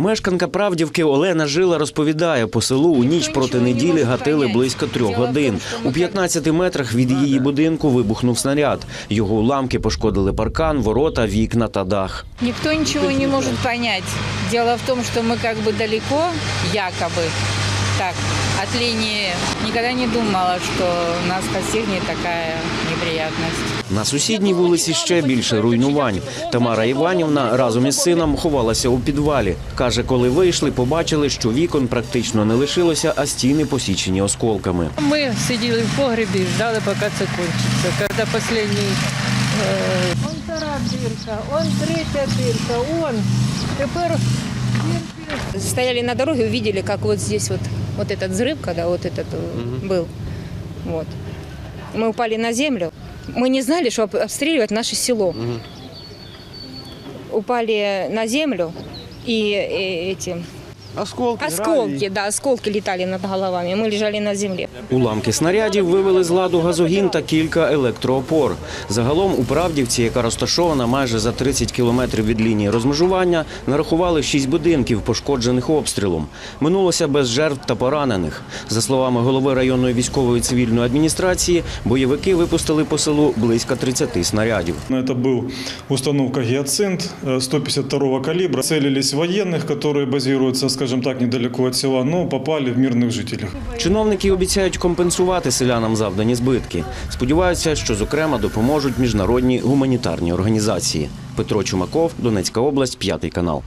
Мешканка Правдівки Олена Жила розповідає, по селу у ніч проти неділі гатили близько трьох годин. У 15 метрах від її будинку вибухнув снаряд. Його уламки пошкодили паркан, ворота, вікна та дах. Никто ничего не может понять. Дело в том, что мы как бы далеко, якобы, так, от линии. Никогда не думала, что нас постигнет такая неприятность. На сусідній вулиці ще більше руйнувань. Тамара Іванівна разом із сином ховалася у підвалі. Каже, коли вийшли, побачили, що вікон практично не лишилося, а стіни посічені осколками. Ми сиділи в погребі і ждали, поки це кончиться. Коли останній е, Он втора дырка, он третья дырка, он. Тепер стояли на дороге, увидели, как вот здесь вот, вот этот взрыв, когда вот этот э, был. Вот. Мы упали на землю. Мы не знали, что об- обстреливать наше село. Упали на землю и, э, эти Осколки, осколки, да, осколки летали над головами. Мы лежали на земле. Уламки снарядів вивели з ладу газогін та кілька електроопор. Загалом у Правдівці, яка розташована майже за 30 кілометрів від лінії розмежування, нарахували шість будинків, пошкоджених обстрілом. Минулося без жертв та поранених. За словами голови районної військової цивільної адміністрації, бойовики випустили по селу близько 30 снарядів. Это был установка «Гиацинт» э, 152 калибра. Целились в военных, которые базируются, скажем так, недалеко от села, но попали в мирных жителей. Чиновники обіцяють компенсувати селянам завдані збитки. Сподіваються, що зокрема допоможуть міжнародні гуманітарні організації. Петро Чумаков, Донецька область, п'ятий канал.